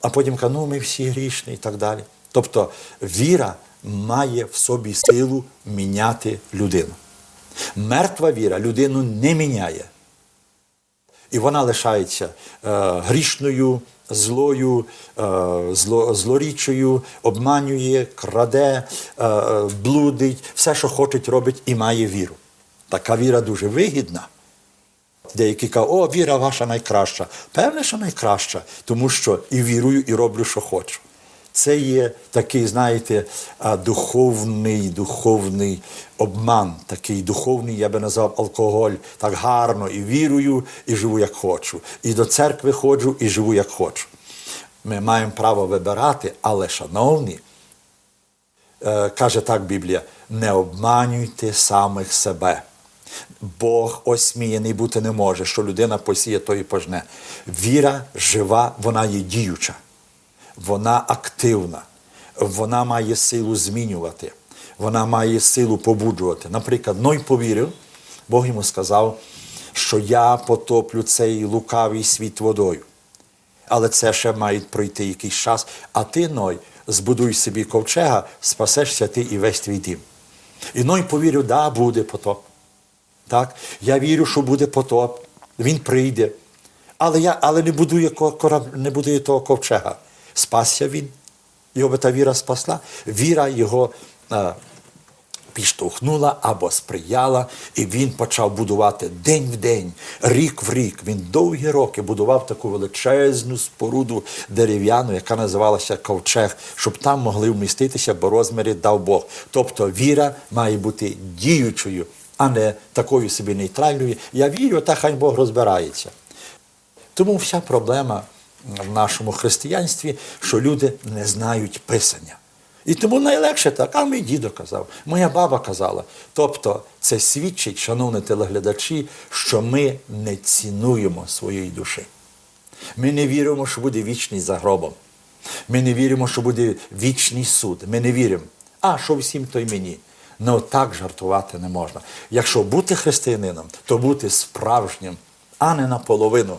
а потім каже, ну ми всі грішні і так далі. Тобто віра має в собі силу міняти людину. Мертва віра людину не міняє. І вона лишається е, грішною, злою, е, зло, злорічою, обманює, краде, е, е, блудить, все, що хоче, робить і має віру. Така віра дуже вигідна. Деякі кажуть, о, віра ваша найкраща. Певне, що найкраща, тому що і вірую, і роблю, що хочу. Це є такий, знаєте, духовний, духовний обман, такий духовний, я би назвав алкоголь, так гарно і вірую, і живу як хочу. І до церкви ходжу, і живу як хочу. Ми маємо право вибирати, але, шановні, е, каже так Біблія, не обманюйте самих себе. Бог осміяний бути не може, що людина посіє, то і пожне. Віра жива, вона є діюча, вона активна, вона має силу змінювати, вона має силу побуджувати. Наприклад, Ной повірив, Бог йому сказав, що я потоплю цей лукавий світ водою. Але це ще має пройти якийсь час. А ти, Ной, збудуй собі ковчега, спасешся ти і весь твій дім. І Ной повірив, да, буде потоп. Так? Я вірю, що буде потоп, він прийде. Але я але не кораб- не будує того ковчега. Спасся він. Його та віра спасла. Віра його е, підштовхнула або сприяла, і він почав будувати день в день, рік в рік. Він довгі роки будував таку величезну споруду дерев'яну, яка називалася ковчег, щоб там могли вміститися, бо розміри дав Бог. Тобто віра має бути діючою, а не такою собі нейтральною. Я вірю, та хай Бог розбирається. Тому вся проблема в нашому християнстві, що люди не знають писання. І тому найлегше так, а мій дідо казав, моя баба казала. Тобто це свідчить, шановні телеглядачі, що ми не цінуємо своєї душі. Ми не віримо, що буде вічність за гробом. Ми не віримо, що буде вічний суд. Ми не віримо. А що всім, то й мені. Ну так жартувати не можна. Якщо бути християнином, то бути справжнім, а не наполовину.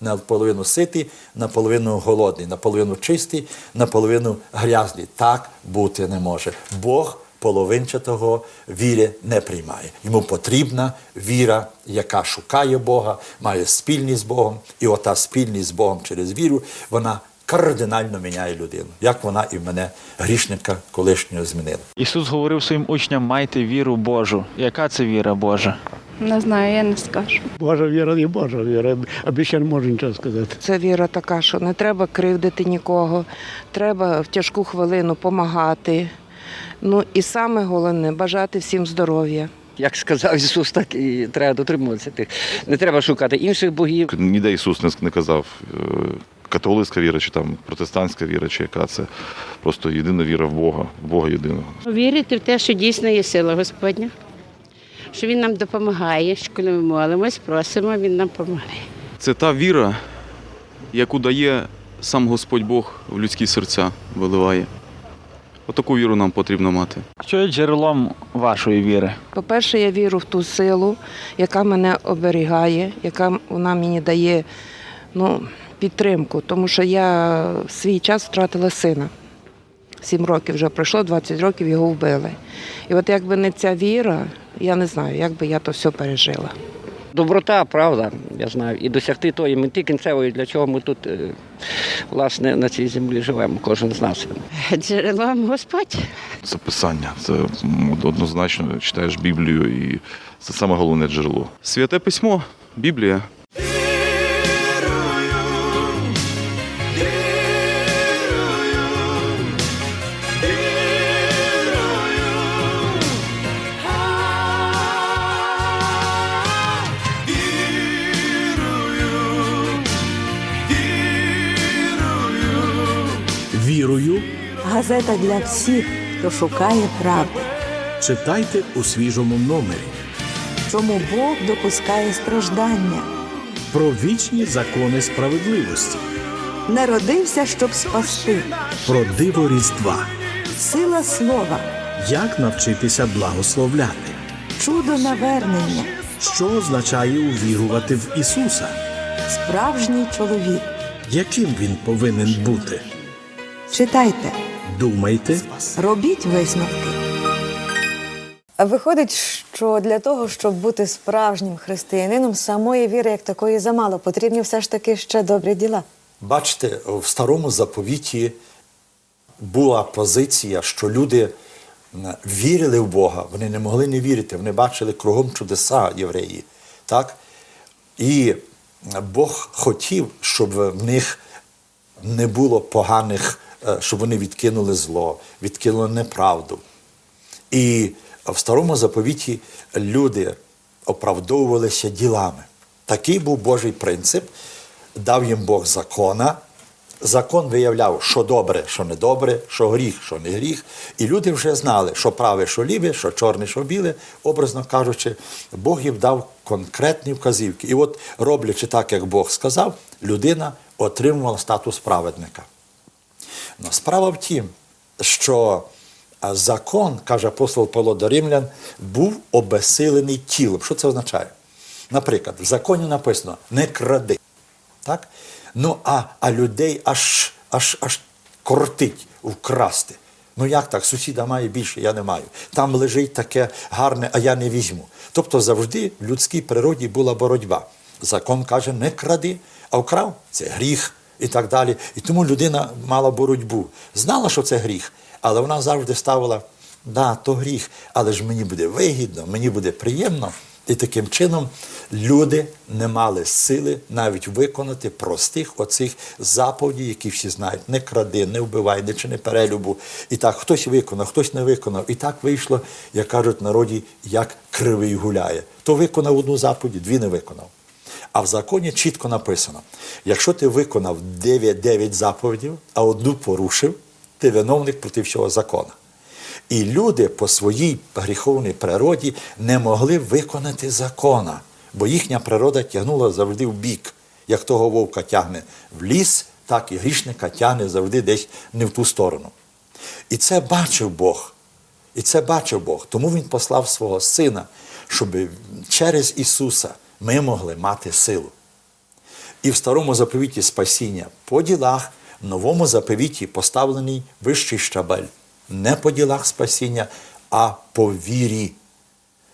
Наполовину ситий, наполовину голодний, наполовину чистий, наполовину грязний. Так бути не може. Бог половинчатого віри не приймає. Йому потрібна віра, яка шукає Бога, має спільність з Богом, і ота спільність з Богом через віру, вона кардинально міняє людину, як вона і мене, грішника колишнього змінила. Ісус говорив своїм учням: майте віру Божу. Яка це віра Божа? Не знаю, я не скажу. Божа віра і Божа віра, а більше не можу нічого сказати. Це віра така, що не треба кривдити нікого, треба в тяжку хвилину допомагати. Ну і саме головне бажати всім здоров'я. Як сказав Ісус, так і треба дотримуватися тих. Не треба шукати інших богів. Ніде Ісус не, не казав, е, католицька віра, чи там протестантська віра, чи яка це. Просто єдина віра в Бога, в Бога єдиного. Вірити в те, що дійсно є сила Господня, що Він нам допомагає, що коли ми молимось, просимо, Він нам допомагає. Це та віра, яку дає сам Господь Бог в людські серця, виливає. Отаку віру нам потрібно мати. Що є джерелом вашої віри? По-перше, я вірю в ту силу, яка мене оберігає, яка вона мені дає ну, підтримку, тому що я в свій час втратила сина. Сім років вже пройшло, 20 років його вбили. І от якби не ця віра, я не знаю, як би я то все пережила. Доброта, правда, я знаю, і досягти тої мети кінцевої, для чого ми тут, е, власне, на цій землі живемо, кожен з нас. Джерелом Господь. Це писання. Це однозначно читаєш Біблію, і це саме головне джерело. Святе письмо, Біблія. Газета для всіх, хто шукає правди. читайте у свіжому номері Чому Бог допускає страждання? про вічні закони справедливості, Народився, щоб спасти. про диво Різдва, Сила слова, як навчитися благословляти, чудо навернення, що означає увірувати в Ісуса, справжній чоловік. Яким він повинен бути? Читайте, Думайте, робіть висновки. Виходить, що для того, щоб бути справжнім християнином, самої віри як такої замало. Потрібні все ж таки ще добрі діла. Бачите, в старому заповіті була позиція, що люди вірили в Бога, вони не могли не вірити, вони бачили кругом чудеса євреї. Так? І Бог хотів, щоб в них не було поганих, е, щоб вони відкинули зло, відкинули неправду. І в старому заповіті люди оправдовувалися ділами. Такий був Божий принцип. Дав їм Бог закона. Закон виявляв, що добре, що не добре, що гріх, що не гріх. І люди вже знали, що праве, що ліве, що чорне, що біле. Образно кажучи, Бог їм дав конкретні вказівки. І от, роблячи так, як Бог сказав, людина отримувала статус праведника. Но справа в тім, що закон, каже апостол Павло до Римлян, був обесилений тілом. Що це означає? Наприклад, в законі написано не кради. Так? Ну, а, а людей аж, аж, аж кортить вкрасти. Ну як так? Сусіда має більше, я не маю. Там лежить таке гарне, а я не візьму. Тобто завжди в людській природі була боротьба. Закон каже, не кради, а вкрав це гріх і так далі. І тому людина мала боротьбу. Знала, що це гріх, але вона завжди ставила, да, то гріх, але ж мені буде вигідно, мені буде приємно. І таким чином люди не мали сили навіть виконати простих оцих заповідей, які всі знають: не кради, не вбивай, не чини перелюбу. І так хтось виконав, хтось не виконав. І так вийшло, як кажуть народі, як кривий гуляє. То виконав одну заповідь, дві не виконав. А в законі чітко написано: якщо ти виконав 9, 9 заповідей, а одну порушив, ти виновник проти всього закону. І люди по своїй гріховній природі не могли виконати закона, бо їхня природа тягнула завжди в бік. Як того вовка тягне в ліс, так і грішника тягне завжди десь не в ту сторону. І це бачив Бог. І це бачив Бог. Тому Він послав свого Сина, щоб через Ісуса ми могли мати силу. І в старому заповіті спасіння по ділах, в новому заповіті поставлений вищий щабель. Не по ділах спасіння, а по вірі.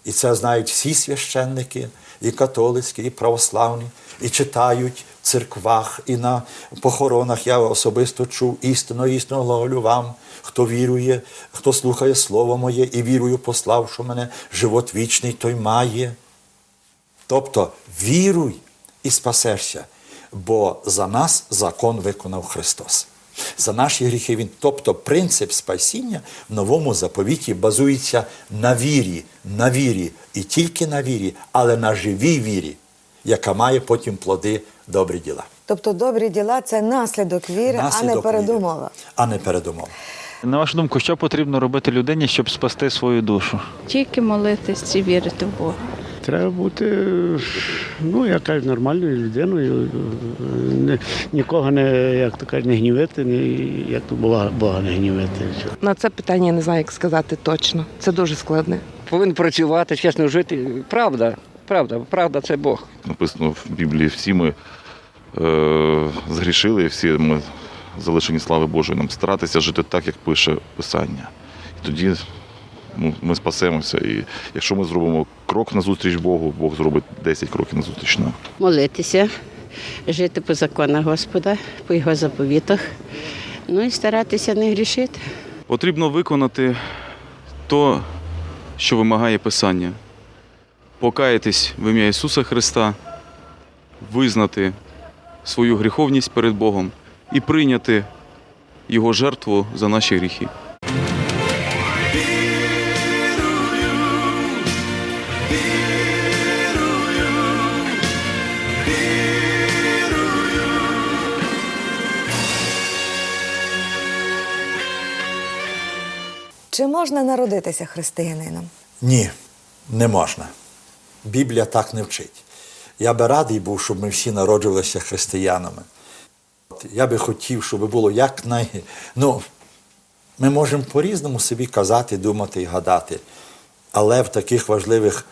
І це знають всі священники, і католицькі, і православні, і читають в церквах, і на похоронах. Я особисто чув істинно, істинно глаголю вам, хто вірує, хто слухає Слово моє і вірую, пославши мене, живот вічний той має. Тобто віруй і спасешся, бо за нас закон виконав Христос. За наші гріхи Він. Тобто принцип спасіння в новому заповіті базується на вірі, на вірі і тільки на вірі, але на живій вірі, яка має потім плоди добрі діла. Тобто добрі діла це наслідок віри, а не Наслідок передумова. віри, а не передумова. На вашу думку, що потрібно робити людині, щоб спасти свою душу? Тільки молитись і вірити в Бога. Треба бути, ну, я кажу, нормальною людиною, не, нікого не, як то кажуть, не гнівити, не, як то Бога, Бога не гнівити. На це питання я не знаю, як сказати точно. Це дуже складне. Повинен працювати, чесно жити. Правда, правда, правда це Бог. Написано в Біблії, всі ми е, згрішили, всі ми залишені слави Божої. Нам старатися жити так, як пише Писання. І тоді ми спасемося. І якщо ми зробимо крок назустріч Богу, Бог зробить 10 кроків назустріч нам. Молитися, жити по законах Господа, по його заповітах. Ну і старатися не грішити. Потрібно виконати то, що вимагає Писання. Покаятись в ім'я Ісуса Христа, визнати свою гріховність перед Богом і прийняти Його жертву за наші гріхи. Чи можна народитися християнином? Ні, не можна. Біблія так не вчить. Я би радий був, щоб ми всі народжувалися християнами. Я би хотів, щоб було якнай. Ну, ми можемо по-різному собі казати, думати і гадати. Але в таких важливих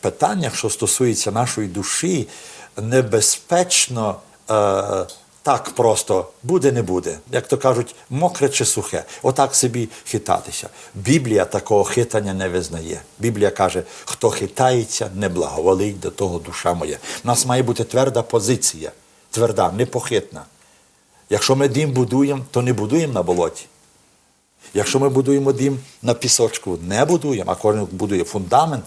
питаннях, що стосуються нашої душі, небезпечно е, так просто буде, не буде. Як то кажуть, мокре чи сухе. Отак собі хитатися. Біблія такого хитання не визнає. Біблія каже, хто хитається, не благоволить до того душа моя. У нас має бути тверда позиція, тверда, непохитна. Якщо ми дім будуємо, то не будуємо на болоті. Якщо ми будуємо дім на пісочку, не будуємо, а кожен будує фундамент,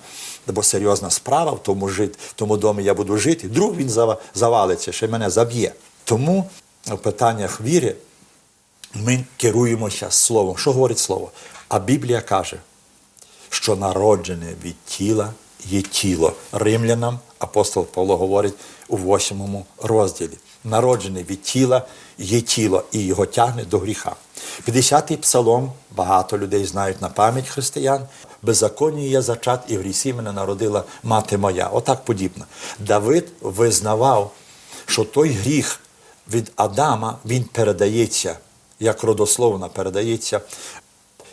бо серйозна справа в тому, жит, в тому домі я буду жити, друг він завалиться, ще мене заб'є. Тому в питаннях віри ми керуємося словом. Що говорить слово? А Біблія каже, що народжене від тіла є тіло. Римлянам апостол Павло говорить у восьмому розділі. Народжене від тіла є тіло, і його тягне до гріха. 50-й псалом, багато людей знають на пам'ять християн. Беззаконні я зачат, і в грісі мене народила мати моя. Отак подібно. Давид визнавав, що той гріх від Адама він передається, як родословно передається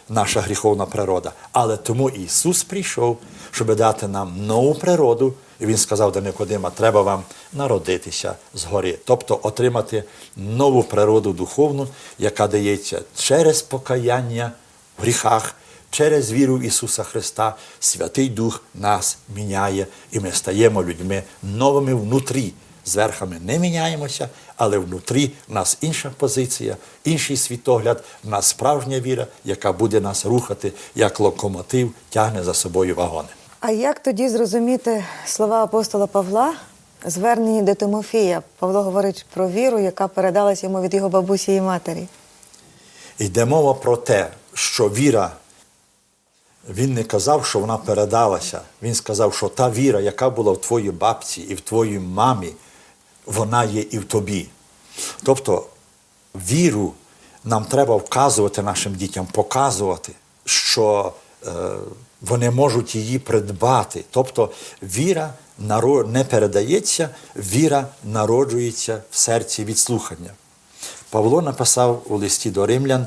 наша гріховна природа. Але тому Ісус прийшов, щоб дати нам нову природу. І Він сказав до Никодима, треба вам народитися згори, тобто отримати нову природу духовну, яка дається через покаяння в гріхах, через віру в Ісуса Христа. Святий Дух нас міняє, і ми стаємо людьми новими внутрі. Зверху ми не міняємося, але внутрі в нас інша позиція, інший світогляд, в нас справжня віра, яка буде нас рухати, як локомотив тягне за собою вагони. А як тоді зрозуміти слова апостола Павла, звернені до Тимофія? Павло говорить про віру, яка передалась йому від його бабусі і матері. Йде мова про те, що віра, він не казав, що вона передалася. Він сказав, що та віра, яка була в твоїй бабці і в твоїй мамі, вона є і в тобі. Тобто віру нам треба вказувати нашим дітям, показувати, що вони можуть її придбати. Тобто віра не передається, віра народжується в серці від слухання. Павло написав у листі до римлян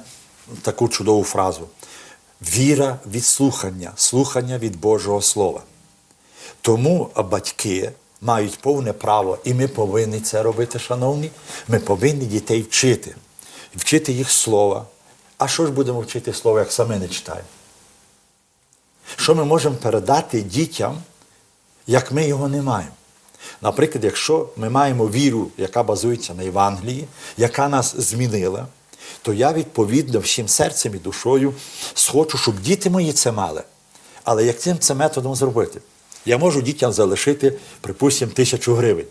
таку чудову фразу: віра від слухання, слухання від Божого Слова. Тому батьки мають повне право, і ми повинні це робити, шановні. Ми повинні дітей вчити, вчити їх слова. А що ж будемо вчити слова, як самі не читаємо? Що ми можемо передати дітям, як ми його не маємо? Наприклад, якщо ми маємо віру, яка базується на Євангелії, яка нас змінила, то я відповідно всім серцем і душою схочу, щоб діти мої це мали. Але як цим це методом зробити? Я можу дітям залишити, припустимо, тисячу гривень.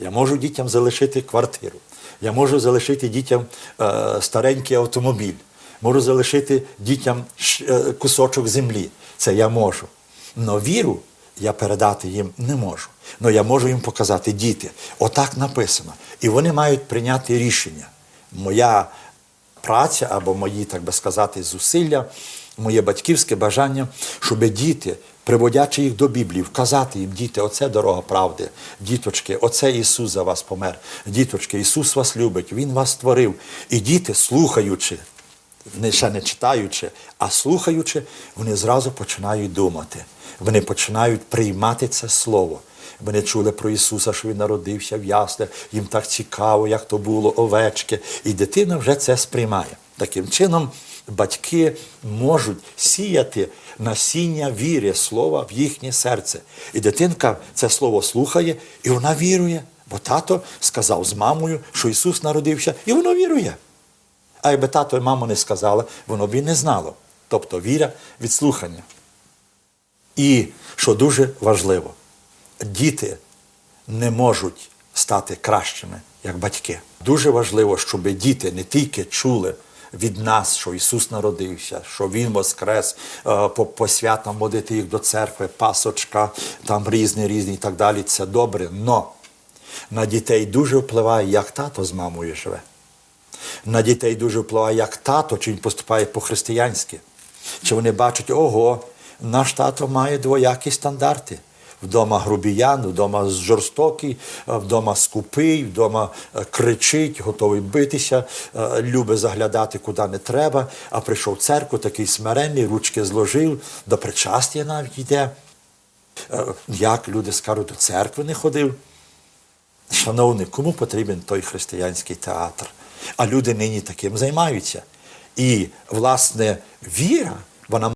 Я можу дітям залишити квартиру. Я можу залишити дітям е, старенький автомобіль. Можу залишити дітям е, кусочок землі. Це я можу. Но віру я передати їм не можу. Но я можу їм показати діти. Отак написано. І вони мають прийняти рішення. Моя праця або мої, так би сказати, зусилля, моє батьківське бажання, щоб діти, приводячи їх до Біблії, вказати їм, діти, оце дорога правди, діточки, оце Ісус за вас помер. Діточки, Ісус вас любить, Він вас створив. І діти, слухаючи, не ще не читаючи, а слухаючи, вони зразу починають думати. Вони починають приймати це слово. Вони чули про Ісуса, що Він народився в яслях, їм так цікаво, як то було, овечки. І дитина вже це сприймає. Таким чином, батьки можуть сіяти насіння віри, слова в їхнє серце. І дитинка це слово слухає, і вона вірує. Бо тато сказав з мамою, що Ісус народився, і воно вірує. А якби тато і мама не сказали, воно б і не знало. Тобто віра від слухання. І що дуже важливо, діти не можуть стати кращими, як батьки. Дуже важливо, щоб діти не тільки чули від нас, що Ісус народився, що Він воскрес, е, по, по святам водити їх до церкви, пасочка, там різні, різні і так далі. Це добре. Но на дітей дуже впливає, як тато з мамою живе. На дітей дуже впливає, як тато, чи він поступає по-християнськи. Чи вони бачать, ого, наш тато має двоякі стандарти. Вдома грубіян, вдома жорстокий, вдома скупий, вдома е, кричить, готовий битися, е, любить заглядати куди не треба, а прийшов в церкву, такий смиренний, ручки зложив, до причастя навіть йде. Е, Як люди скажуть, до церкви не ходив. Шановний, кому потрібен той християнський театр? А люди нині таким займаються. І, власне, віра, вона